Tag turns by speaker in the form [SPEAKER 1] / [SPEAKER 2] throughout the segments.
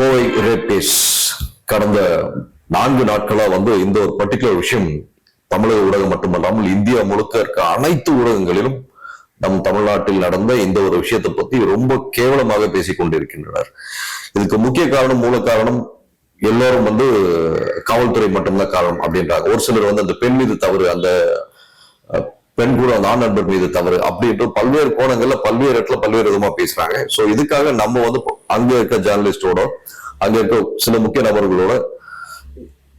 [SPEAKER 1] கோவை ரேப்பேஸ் கடந்த நான்கு நாட்களா வந்து இந்த ஒரு பர்டிகுலர் விஷயம் தமிழக ஊடகம் மட்டுமல்லாமல் இந்தியா முழுக்க இருக்க அனைத்து ஊடகங்களிலும் நம் தமிழ்நாட்டில் நடந்த இந்த ஒரு விஷயத்தை பத்தி ரொம்ப கேவலமாக பேசிக் கொண்டிருக்கின்றனர். இதுக்கு முக்கிய காரணம் மூல காரணம் எல்லோரும் வந்து காவல்துறை மட்டும்தான் காரணம் அப்படின்றாங்க. ஒரு சிலர் வந்து அந்த பெண் மீது தவறு அந்த பெண் கூட அந்த ஆண் நண்பர் மீது தவறு அப்படின்ற பல்வேறு கோணங்கள்ல பல்வேறு இடத்துல பல்வேறு விதமா பேசுறாங்க. சோ இதுக்காக நம்ம வந்து அங்க இருக்க ஜேர்னலிஸ்டோட அங்க இருக்க சில முக்கிய நபர்களோட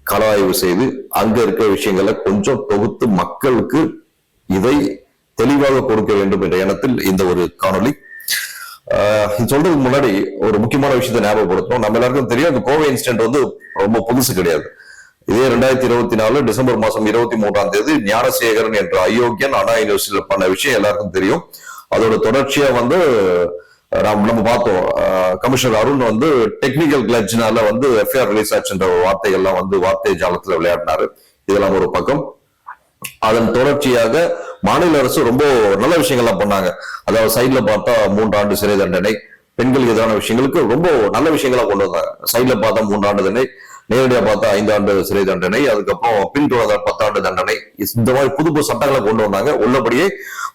[SPEAKER 1] கலாய்வு ஆய்வு செய்து அங்க இருக்க விஷயங்களை கொஞ்சம் தொகுத்து மக்களுக்கு இதை தெளிவாக கொடுக்க வேண்டும் என்ற எண்ணத்தில் இந்த ஒரு காணொளி. ஆஹ் இது சொல்றதுக்கு முன்னாடி ஒரு முக்கியமான விஷயத்தை ஞாபகப்படுத்தணும். நம்ம எல்லாருக்கும் தெரியும் அந்த கோவை இன்சிடென்ட் வந்து ரொம்ப புதுசு கிடையாது. இதே ரெண்டாயிரத்தி இருபத்தி நாலு டிசம்பர் மாசம் இருபத்தி மூன்றாம் தேதி ஞானசேகரன் என்ற அயோக்கியன் அண்ணா யூனிவர்சிட்டியில பண்ண விஷயம் எல்லாருக்கும் தெரியும். அதோட தொடர்ச்சியா வந்து நம்ம பார்த்தோம். கமிஷனர் அருண் வந்து டெக்னிக்கல் கிளட்ஜ்னால வந்து எஃப்ஐஆர் ரிலீஸ் ஆச்சுன்ற வார்த்தைகள்லாம் வந்து வார்த்தை ஜாலத்துல விளையாடினாரு. இதெல்லாம் ஒரு பக்கம். அதன் தொடர்ச்சியாக மாநில அரசு ரொம்ப நல்ல விஷயங்கள்லாம் பண்ணாங்க. அதாவது சைட்ல பார்த்தா மூன்றாண்டு சிறை தண்டனை பெண்களுக்கு எதிரான விஷயங்களுக்கு ரொம்ப நல்ல விஷயங்களா கொண்டு வந்தாங்க. சைட்ல பார்த்தா மூன்றாண்டு தண்டனை நேரடியா பார்த்தா ஐந்தாண்டு சிறை தண்டனை அதுக்கப்புறம் பின்தொடர்ந்த பத்தாண்டு தண்டனை. இந்த மாதிரி புது புது சட்டங்களை கொண்டு வந்தாங்க. உள்ளபடியே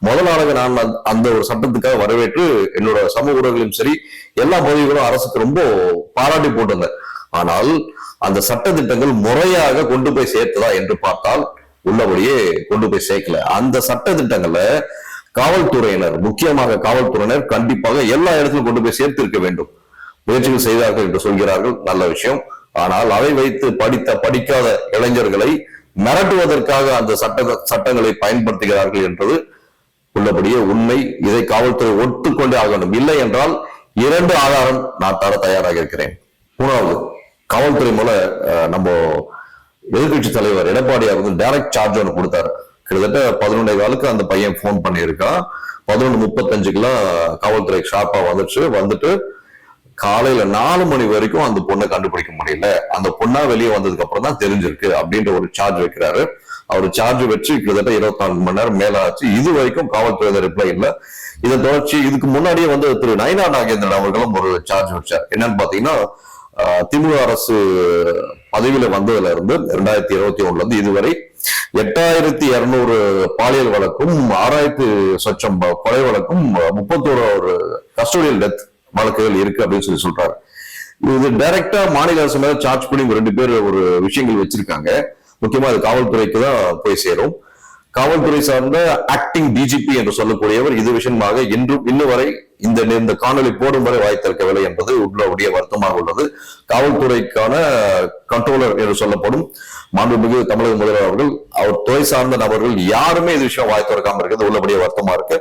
[SPEAKER 1] முதலாளாக நான் அந்த- அந்த ஒரு சட்டத்துக்காக வரவேற்று என்னோட சமூக ஊடகங்களும் சரி எல்லா பதவிகளும் அரசுக்கு ரொம்ப பாராட்டி போட்டிருந்தேன் ஆனால் அந்த சட்ட திட்டங்கள் முறையாக கொண்டு போய் சேர்த்ததா என்று பார்த்தால் உள்ளபடியே கொண்டு போய் சேர்க்கல. அந்த சட்ட திட்டங்களை காவல்துறையினர் முக்கியமாக காவல்துறையினர் கண்டிப்பாக எல்லா இடத்திலும் கொண்டு போய் சேர்த்திருக்க வேண்டும். முயற்சிகள் செய்தார்கள் என்று சொல்கிறார்கள். நல்ல விஷயம். ஆனால் அதை வைத்து படித்த படிக்காத இளைஞர்களை மிரட்டுவதற்காக அந்த சட்ட சட்டங்களை பயன்படுத்துகிறார்கள் என்பது உள்ளபடியே உண்மை. இதை காவல்துறை ஒத்துக்கொண்டே ஆக வேண்டும் இல்லை என்றால் இரண்டு ஆதாரம் நான் தர தயாராக இருக்கிறேன். மூணாவது காவல்துறை மூல நம்ம எதிர்கட்சி தலைவர் எடப்பாடியார் வந்து டைரக்ட் சார்ஜ் ஒன்று கொடுத்தாரு. கிட்டத்தட்ட பதினொன்றே காலுக்கு அந்த பையன் ஃபோன் பண்ணியிருக்கான். பதினொன்று முப்பத்தஞ்சுக்கெல்லாம் காவல்துறை ஷார்ப்பா வந்துச்சு. வந்துட்டு காலையில நாலு மணி வரைக்கும் அந்த பொண்ணை கண்டுபிடிக்க முடியல. அந்த பொண்ணா வெளியே வந்ததுக்கு அப்புறம் தான் தெரிஞ்சிருக்கு அப்படின்ற ஒரு சார்ஜ் வைக்கிறாரு. அவர் சார்ஜ் வச்சு கிட்டத்தட்ட இருபத்தி நாலு மணி நேரம் மேல ஆச்சு. இது வரைக்கும் காவல்துறை ரிப்ளை இல்ல. இதை தொடர்ச்சி இதுக்கு முன்னாடியே வந்து திரு நயனா நாகேந்திரன் அவர்களும் ஒரு சார்ஜ் வச்சார். என்னன்னு பாத்தீங்கன்னா திமுக அரசு பதவியில வந்ததுல இருந்து ரெண்டாயிரத்தி இருபத்தி ஒண்ணுல இருந்து இதுவரை எட்டாயிரத்தி இருநூறு பாலியல் வழக்கும் ஆறாயிரத்து சொச்சம் கொலை வழக்கும் முப்பத்தோரு ஒரு கஸ்டோடியல் டெத் வழக்குகள் இருக்கு அப்படின்னு சொல்லி சொல்றாரு. இது டைரக்டா மாநில அரசு மேல சார்ஜ் பண்ணி ரெண்டு பேர் ஒரு விஷயங்கள் வச்சிருக்காங்க. முக்கியமா அது காவல்துறைக்கு தான் போய் சேரும். காவல்துறை சார்ந்த ஆக்டிங் டிஜிபி என்று சொல்லக்கூடியவர் இது விஷயமாக இன்றும் இன்னும் வரை இந்த இந்த காணொலி போடும் வரை வாய் திறக்கவில்லை என்பது உள்ளவுடைய வருத்தமாக உள்ளது. காவல்துறைக்கான கண்ட்ரோலர் என்று சொல்லப்படும் மாண்புமிகு தமிழக முதல்வர் அவர்கள் அவர் துறை சார்ந்த நபர்கள் யாருமே இது விஷயம் வாய் திறக்காம இருக்கிறது உள்ளபடிய வருத்தமா இருக்கு.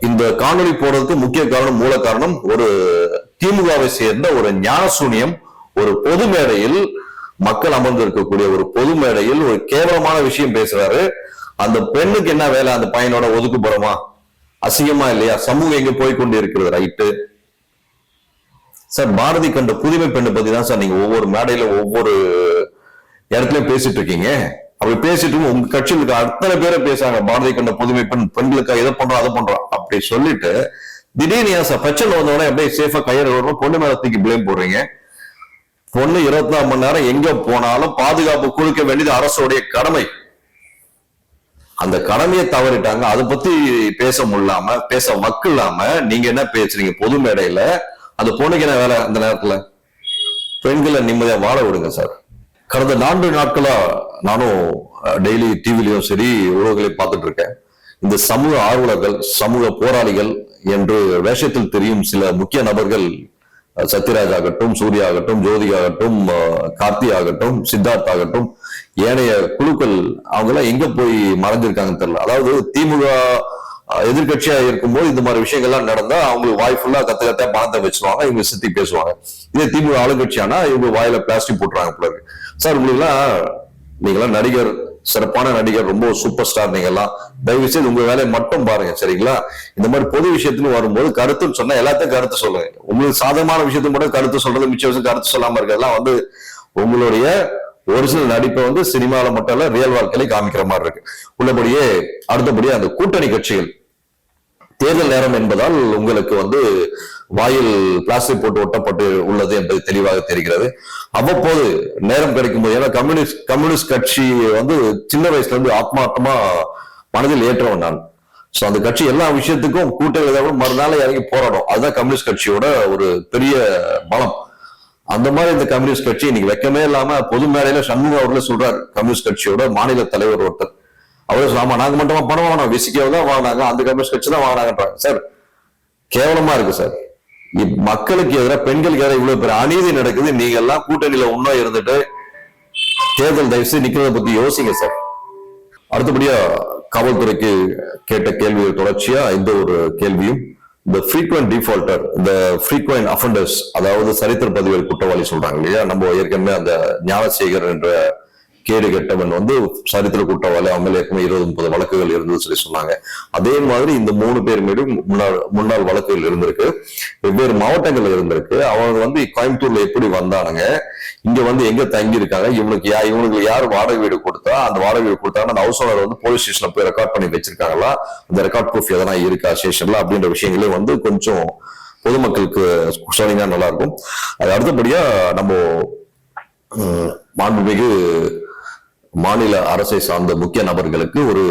[SPEAKER 1] இந்த காணொலி போடுறதுக்கு முக்கிய காரணம் மூல காரணம் ஒரு திமுகவை சேர்ந்த ஒரு ஞானசூனியம் ஒரு பொது மேடையில் மக்கள் அமர்ந்து இருக்கக்கூடிய ஒரு பொது மேடையில் ஒரு கேவலமான விஷயம் பேசுறாரு. அந்த பெண்ணுக்கு என்ன வேலை? அந்த பையனோட ஒதுக்குப்புறமா? அசிங்கமா இல்லையா? சமூகம் எங்க போய் கொண்டு இருக்கிறது ரைட்டு. சார் பாரதி கண்ட புதுமை பெண்ணை பத்தி தான் சார் நீங்க ஒவ்வொரு மேடையில ஒவ்வொரு இடத்துலயும் பேசிட்டு இருக்கீங்க. அப்படி பேசிட்டு உங்க கட்சியில் இருக்க அத்தனை பேரை பேசுறாங்க. பாரதி கண்ட புதுமை பெண் பெண்களுக்காக இதை பண்றோம் அதை பண்றோம் அப்படி சொல்லிட்டு திடீர்னு ஏன் சார் பிரச்சனை வந்தவொடனே அப்படியே சேஃபா கையில் வரணும் பொண்ணு மேல தூக்கி பிளேம் போடுறீங்க. பொண்ணு இருபத்தி நாலு மணி நேரம் எங்க போனாலும் பாதுகாப்பு கொடுக்க வேண்டியது அரசுடைய கடமை. அந்த கடமையை தவறிட்டாங்க. அதை பத்தி பேச முடியாம பேச வக்கு நீங்க என்ன பேசுறீங்க? பொது மேடையில அந்த பொண்ணுக்கு என்ன வேலை அந்த நேரத்துல? பெண்களை நிம்மதியா வாழ விடுங்க சார். கடந்த நான்கு நாட்களா நானும் டெய்லி டிவிலையும் சரி உறவுகளையும் பார்த்துட்டு இருக்கேன் இந்த சமூக ஆர்வலர்கள் சமூக போராளிகள் என்று வேஷத்தில் தெரியும் சில முக்கிய நபர்கள் சத்யராஜ் ஆகட்டும் சூர்யா ஆகட்டும் ஜோதி ஆகட்டும் கார்த்தி ஆகட்டும் சித்தார்த் ஆகட்டும் ஏனைய குழுக்கள் அவங்க எல்லாம் எங்க போய் மறைஞ்சிருக்காங்கன்னு தெரியல. அதாவது திமுக எதிர்கட்சியா இருக்கும்போது இந்த மாதிரி விஷயங்கள்லாம் நடந்தா அவங்களுக்கு வாய் ஃபுல்லா கத்த கத்த பணத்தை வச்சுருவாங்க இவங்க சுத்தி பேசுவாங்க. இதே திமுக ஆளுங்கட்சியானா இவங்க வாயில பிளாஸ்டிக் போட்டுறாங்க பிள்ளைங்க சார் உங்களுக்குலாம் நீங்களாம் நடிகர் சிறப்பான நடிகர் ரொம்ப சூப்பர் ஸ்டார் நீங்க எல்லாம் தயவு செய்து உங்க வேலையை மட்டும் பாருங்க சரிங்களா? இந்த மாதிரி பொது விஷயத்துன்னு வரும்போது கருத்துன்னு சொன்னா எல்லாத்தையும் கருத்து சொல்லுங்க. உங்களுக்கு சாதகமான விஷயத்த மட்டும் கருத்து சொல்றது மிச்ச விஷயம் கருத்து சொல்லாம இருக்கிறதெல்லாம் வந்து உங்களுடைய ஒரிஜினல் நடிப்பை வந்து சினிமாவில் மட்டும் இல்ல ரியல் வாழ்க்கையில காமிக்கிற மாதிரி இருக்கு. உள்ளபடியே அடுத்தபடியே அந்த கூட்டணி கட்சிகள் தேர்தல் நேரம் என்பதால் உங்களுக்கு வந்து வாயில் பிளாஸ்டிக் போட்டு ஒட்டப்பட்டு உள்ளது என்பது தெளிவாக தெரிகிறது. அவ்வப்போது நேரம் கிடைக்கும் போது ஏன்னா கம்யூனிஸ்ட் கம்யூனிஸ்ட் கட்சி வந்து சின்ன வயசுல இருந்து ஆத்மார்த்தமா மனதில் ஏற்றவன் நான். சோ அந்த கட்சி எல்லா விஷயத்துக்கும் கூட்ட விதவும் மறுநாள் இறங்கி போராடும். அதுதான் கம்யூனிஸ்ட் கட்சியோட ஒரு பெரிய பலம். அந்த மாதிரி இந்த கம்யூனிஸ்ட் கட்சி இன்னைக்கு வெக்கமே இல்லாம பொது மேடையில சண்முக அவர்களே சொல்றாரு. கம்யூனிஸ்ட் கட்சியோட மாநில தலைவர் ஒருத்தர். அவரே ஆமா நாங்க மட்டுமா பணம் வாங்கினோம் விசிக்காவை தான் வாங்கினாங்க. அந்த கம்யூனிஸ்ட் கட்சி தான் வாங்கினாங்கன்றாங்க. சார் கேவலமா இருக்கு சார். இப் மக்களுக்கு எதிராக பெண்களுக்கு எதிராக இவ்வளவு பெரிய அநீதி நடக்குது. நீங்க எல்லாம் கூட்டணியில உண்மை இருந்துட்டு தேர்தல் தயவு செய்து நிக்கிறத பத்தி யோசிங்க சார். அடுத்தபடியா காவல்துறைக்கு கேட்ட கேள்வி தொடர்ச்சியா இந்த ஒரு கேள்வியும் இந்த ஃப்ரீக்வெண்ட் டிஃபால்டர் இந்த ஃப்ரீக்வெண்ட் அஃபண்டர்ஸ் அதாவது சரித்திர பதிவேல் குற்றவாளி சொல்றாங்க இல்லையா? நம்ம ஏற்கனவே அந்த ஞானசேகர் என்ற கேடு கெட்டவன் வந்து சரித்திர குற்றவாளி அவங்க மேல ஏற்கனவே இருபது முப்பது வழக்குகள் இருந்தது சொல்லி சொன்னாங்க. அதே மாதிரி இந்த மூணு பேர் மீதும் முன்னாள் முன்னாள் வழக்குகள் இருந்திருக்கு. வெவ்வேறு மாவட்டங்கள்ல இருந்திருக்கு. அவங்க வந்து கோயம்புத்தூர்ல எப்படி வந்தானுங்க இங்க வந்து எங்க தங்கி இருக்காங்க இவனுக்கு யா இவனுக்கு யார் வாடகை வீடு கொடுத்தா அந்த வாடகை வீடு கொடுத்தாங்க அந்த ஹவுஸ் ஓனர் வந்து போலீஸ் ஸ்டேஷன்ல போய் ரெக்கார்ட் பண்ணி வச்சிருக்காங்களா? அந்த ரெக்கார்ட் ப்ரூஃப் எதனா இருக்கா ஸ்டேஷன்ல அப்படின்ற விஷயங்களே வந்து கொஞ்சம் பொதுமக்களுக்கு சொன்னீங்கன்னா நல்லா இருக்கும். அது அடுத்தபடியா நம்ம மாண்புமிகு மாநில அரசை சார்ந்த முக்கிய நபர்களுக்கு ஒரு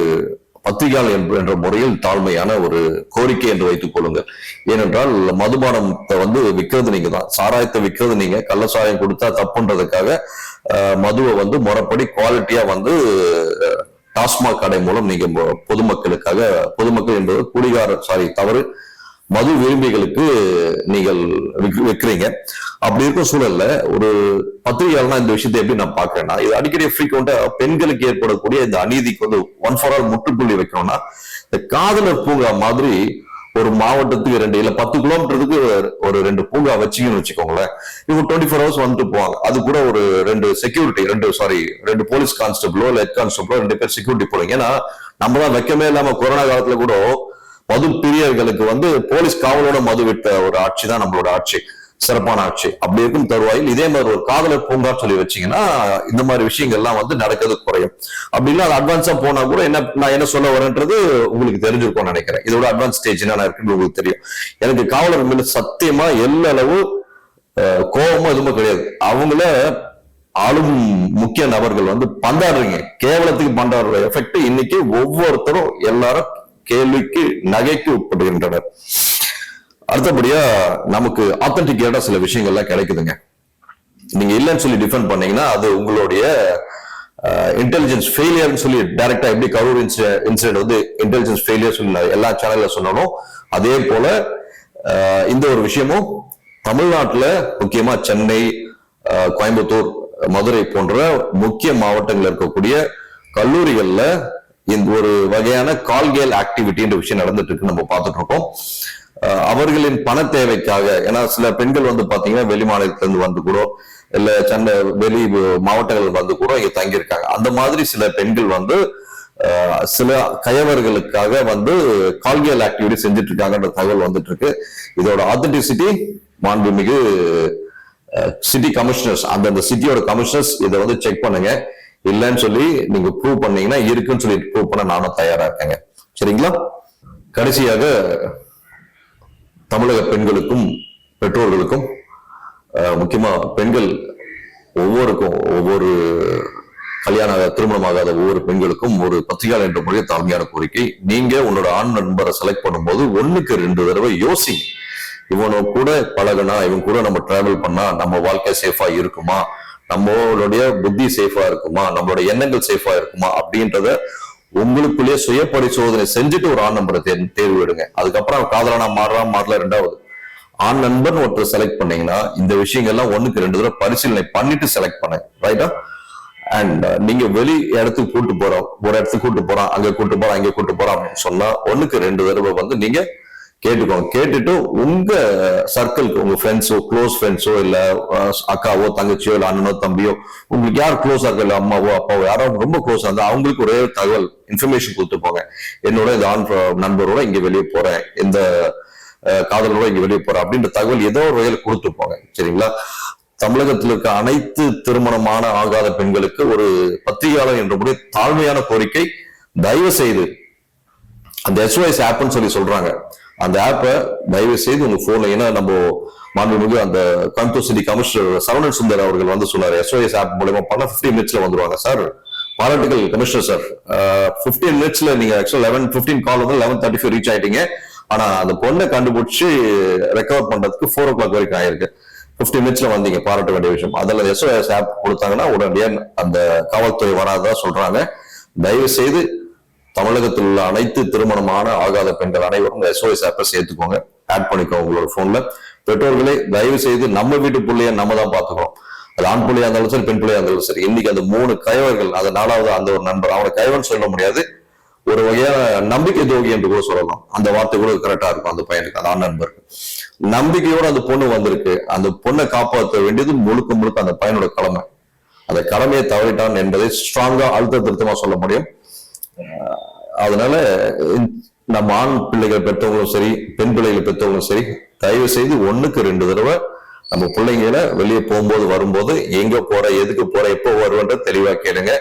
[SPEAKER 1] பத்திரிகையாளர் என்ற- என்ற முறையில் தாழ்மையான ஒரு கோரிக்கை என்று வைத்துக் கொள்ளுங்கள். ஏனென்றால் மதுபானத்தை வந்து விற்கிறது நீங்க தான். சாராயத்தை விற்கிறது நீங்க. கள்ள சாராயம் கொடுத்தா தப்புன்றதுக்காக மதுவை வந்து முறைப்படி குவாலிட்டியா வந்து டாஸ்மாக் கடை மூலம் நீங்க பொதுமக்களுக்காக பொதுமக்கள் என்பது குடிகார சாரி தவறு. மது விரும்பிகளுக்கு நீங்கள் விக்- விற்கிறீங்க. அப்படி இருக்க சூழல்ல ஒரு பத்திரிகையாளனா இந்த விஷயத்தை எப்படி நான் பாக்குறேன்னா இது அடிக்கடி ஃப்ரீக்வெண்டா பெண்களுக்கு ஏற்படக்கூடிய இந்த அநீதிக்கு வந்து ஒன் ஃபார் ஆல் முற்றுப்புள்ளி வைக்கணும்னா இந்த காதலர் பூங்கா மாதிரி ஒரு மாவட்டத்துக்கு ரெண்டு இல்ல பத்து கிலோமீட்டருக்கு ஒரு ரெண்டு பூங்கா வச்சீங்கன்னு வச்சுக்கோங்களேன். இவங்க டுவெண்ட்டி ஃபோர் ஹவர்ஸ் வந்துட்டு போவாங்க. அது கூட ஒரு ரெண்டு செக்யூரிட்டி ரெண்டு சாரி ரெண்டு போலீஸ் கான்ஸ்டபிளோ இல்ல ஹெட் கான்ஸ்டபிளோ ரெண்டு பேர் செக்யூரிட்டி போடுங்க ஏன்னா நம்ம தான் வைக்கமே இல்லாம கொரோனா காலத்துல கூட மது பிரியர்களுக்கு வந்து போலீஸ் காவலோட மது விட்ட ஒரு ஆட்சி தான் நம்மளோட ஆட்சி. சிறப்பான ஆட்சி. அப்படி இருக்கும் தருவாயில் இதே மாதிரி ஒரு காதலர் பூங்கா சொல்லி வச்சீங்கன்னா இந்த மாதிரி விஷயங்கள்லாம் வந்து நடக்கிறது குறையும். அப்படி இல்லை அது அட்வான்ஸா போனா கூட என்ன நான் என்ன சொல்ல வரேன்றது உங்களுக்கு தெரிஞ்சிருக்கும்னு நினைக்கிறேன். இதோட அட்வான்ஸ் ஸ்டேஜ் என்ன இருக்குன்னு உங்களுக்கு தெரியும். எனக்கு காவலர் மேல சத்தியமா எல்லளவு அஹ், கோபமும் எதுவுமே கிடையாது. அவங்கள ஆளும் முக்கிய நபர்கள் வந்து பந்தாடுறீங்க. கேவலத்துக்கு பந்தாடுற எஃபெக்ட் இன்னைக்கு ஒவ்வொருத்தரும் எல்லாரும் கேள்விக்கு நகைக்கு உட்படுகின்றனர். அடுத்தபடியா நமக்கு ஆத்தன்டிகேட்டா சில விஷயங்கள்லாம் கிடைக்குதுங்க. நீங்க இல்லைன்னு சொல்லி டிஃபெண்ட் பண்ணீங்கன்னா அது உங்களுடைய இன்டெலிஜென்ஸ் ஃபெயிலியர்னு சொல்லி டைரக்டா எப்படி கரூர் இன்சிடென்ட் வந்து இன்டெலிஜென்ஸ் ஃபெயிலியர் சொல்லி எல்லா சேனல்ல சொன்னாலும் அதே போல இந்த ஒரு விஷயமும் தமிழ்நாட்டுல முக்கியமா சென்னை கோயம்புத்தூர் மதுரை போன்ற முக்கிய மாவட்டங்கள்ல இருக்கக்கூடிய கல்லூரிகள்ல இந்த ஒரு வகையான கால்கேல் ஆக்டிவிட்டின்ற விஷயம் நடந்துட்டு இருக்கு நம்ம பார்த்துட்டு இருக்கோம். அவர்களின் பண தேவைக்காக ஏன்னா சில பெண்கள் வந்து பாத்தீங்கன்னா வெளி மாநிலத்திலிருந்து வந்து கூட இல்ல சென்னை வெளி மாவட்டங்கள் வந்து கூட இங்க தங்கியிருக்காங்க. அந்த மாதிரி சில பெண்கள் வந்து சில கயவர்களுக்காக வந்து கால்கியல் ஆக்டிவிட்டி செஞ்சுட்டு இருக்காங்கன்ற தகவல் வந்துட்டு இருக்கு இதோட ஆத்தென்டிசிட்டி மாண்புமிகு சிட்டி கமிஷனர்ஸ் அந்தந்த சிட்டியோட கமிஷனர்ஸ் இதை வந்து செக் பண்ணுங்க. இல்லைன்னு சொல்லி நீங்க ப்ரூவ் பண்ணீங்கன்னா இருக்குன்னு சொல்லி ப்ரூவ் பண்ண நானும் தயாரா இருக்கேங்க. சரிங்களா? கடைசியாக தமிழக பெண்களுக்கும் பெற்றோர்களுக்கும் அஹ், முக்கியமா பெண்கள் ஒவ்வொருக்கும் ஒவ்வொரு கல்யாண திருமணமாகாத ஒவ்வொரு பெண்களுக்கும் ஒரு பத்திரிகையாளர் என்ற முறையை தாழ்மையான கோரிக்கை. நீங்க உன்னோட ஆண் நண்பரை செலக்ட் பண்ணும்போது ஒண்ணுக்கு ரெண்டு தடவை யோசி. இவனோ கூட பழகுனா இவன் கூட நம்ம டிராவல் பண்ணா நம்ம வாழ்க்கை சேஃபா இருக்குமா? நம்மளுடைய புத்தி சேஃபா இருக்குமா? நம்மளோட எண்ணங்கள் சேஃபா இருக்குமா? அப்படின்றத உங்களுக்குள்ளேயே சுய பரிசோதனை செஞ்சுட்டு ஒரு ஆண் நம்பரை தேர்வு தேர்வு எடுங்க அதுக்கப்புறம் அவன் காதலனா மாறலாம் மாறல ரெண்டாவது. ஆண் நண்பன் ஒருத்தர் செலக்ட் பண்ணீங்கன்னா இந்த விஷயங்கள்லாம் ஒண்ணுக்கு ரெண்டு தடவை பரிசீலனை பண்ணிட்டு செலக்ட் பண்ண. ரைட்டா அண்ட் நீங்க வெளி இடத்துக்கு கூட்டு போறோம் ஒரு இடத்துக்கு கூட்டு போறான் அங்க கூட்டு போறான் அங்க கூட்டு போறான் அப்படின்னு சொன்னா ஒண்ணுக்கு ரெண்டு தடவை வந்து நீங்க கேட்டுக்கோங்க கேட்டுட்டு உங்க சர்க்கிள்க்கு உங்க ஃப்ரெண்ட்ஸோ க்ளோஸ் ஃப்ரெண்ட்ஸோ இல்ல அக்காவோ தங்கச்சியோ இல்ல அண்ணனோ தம்பியோ உங்களுக்கு யார் க்ளோஸ் இருக்கா அம்மாவோ அப்பாவோ யாரோ ரொம்ப க்ளோஸ் இருந்தா அவங்களுக்கு ஒரே தகவல் இன்ஃபர்மேஷன் கொடுத்து போங்க. என்னோட இந்த ஆண் நண்பரோட இங்க வெளியே போறேன். இந்த காதலோட இங்க வெளியே போறேன். அப்படின்ற தகவல் ஏதோ ஒரு வகையில் கொடுத்து போங்க. சரிங்களா? தமிழகத்தில் இருக்க அனைத்து திருமணமான ஆகாத பெண்களுக்கு ஒரு பத்திரிகையாளர் என்ற முறை தாழ்மையான கோரிக்கை தயவு செய்து அந்த எஸ்ஓஎஸ் ஆப்னு சொல்லி சொல்றாங்க. அந்த ஆப்பை தயவு செய்து உங்க போன்ல ஏன்னா நம்ம மாண்புமிகு அந்த கோயம்புத்தூர் சிட்டி கமிஷனர் சரவணன் சுந்தர் அவர்கள் வந்து சொன்னார் எஸ்ஓஎஸ் ஆப் மூலயமா பண்ண 15 மினிட்ஸ்ல வந்துருவாங்க. சார் பாராட்டுகள் கமிஷனர் சார் பிப்டீன் மினிட்ஸ்ல நீங்க ஆக்சுவலா லெவன் பிப்டீன் கால் வந்து லெவன் தேர்ட்டி ஃபைவ் ரீச் ஆயிட்டீங்க. ஆனா அந்த பொண்ணை கண்டுபிடிச்சு ரெக்கவர் பண்றதுக்கு ஃபோர் ஓ கிளாக் வரைக்கும் ஆயிருக்கு. 15 மினிட்ஸ்ல வந்தீங்க பாராட்ட வேண்டிய விஷயம். அதில் எஸ்ஓஎஸ் ஆப் கொடுத்தாங்கன்னா உடனடியாக அந்த காவல்துறை வராதான் சொல்றாங்க. தயவு செய்து தமிழகத்தில் உள்ள அனைத்து திருமணமான ஆகாத பெண்கள் அனைவரும் எஸ்ஓஎஸ் ஆப்பை சேர்த்துக்கோங்க. ஆட் பண்ணிக்கோங்க உங்களோட போன்ல பெற்றோர்களே தயவு செய்து நம்ம வீட்டு பிள்ளைய நம்ம தான் பாத்துக்கிறோம் அது ஆண் பிள்ளையா இருந்தாலும் சரி பெண் பிள்ளையா இருந்தாலும் சரி. இன்னைக்கு அந்த மூணு கயவர்கள் அது நாலாவது அந்த ஒரு நண்பர் அவனை கயவன் சொல்ல முடியாது. ஒரு வகையான நம்பிக்கை தோகி என்று கூட சொல்லலாம். அந்த வார்த்தை கூட கரெக்டா இருக்கும் அந்த பையனுக்கு அந்த ஆண் நண்பருக்கு. நம்பிக்கையோட அந்த பொண்ணு வந்திருக்கு. அந்த பொண்ணை காப்பாற்ற வேண்டியது முழுக்க முழுக்க அந்த பையனோட கடமை. அந்த கடமையை தவறிட்டான் என்பதை ஸ்ட்ராங்கா அழுத்த திருத்தமா சொல்ல முடியும். அதனால நம்ம ஆண் பிள்ளைகள் பெற்றவங்களும் சரி பெண் பிள்ளைகளை பெற்றவங்களும் சரி தயவு செய்து ஒண்ணுக்கு ரெண்டு தடவை நம்ம பிள்ளைங்கள வெளியே போகும்போது வரும்போது எங்க போற எதுக்கு போற எப்போ வருவன்ற தெளிவா கேளுங்க.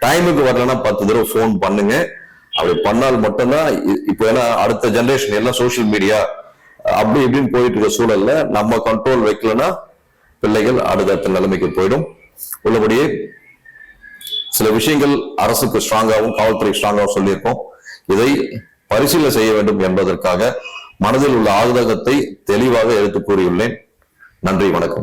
[SPEAKER 1] டைமுக்கு வரலன்னா பத்து தடவை ஃபோன் பண்ணுங்க. அப்படி பண்ணால் மட்டும்தான் இ- இப்போ ஏன்னா அடுத்த ஜென்ரேஷன் எல்லாம் சோஷியல் மீடியா அப்படி இப்படின்னு போயிட்டு இருக்க சூழல்ல நம்ம கண்ட்ரோல் வைக்கலன்னா பிள்ளைகள் அடுத்தடுத்த நிலைமைக்கு போயிடும். உள்ளபடியே சில விஷயங்கள் அரசுக்கு ஸ்ட்ராங்காகவும் காவல்துறை ஸ்ட்ராங்காகவும் சொல்லியிருக்கோம். இதை பரிசீலனை செய்ய வேண்டும் என்பதற்காக மனதில் உள்ள ஆதகத்தை தெளிவாக எடுத்து கூறியுள்ளேன். நன்றி வணக்கம்.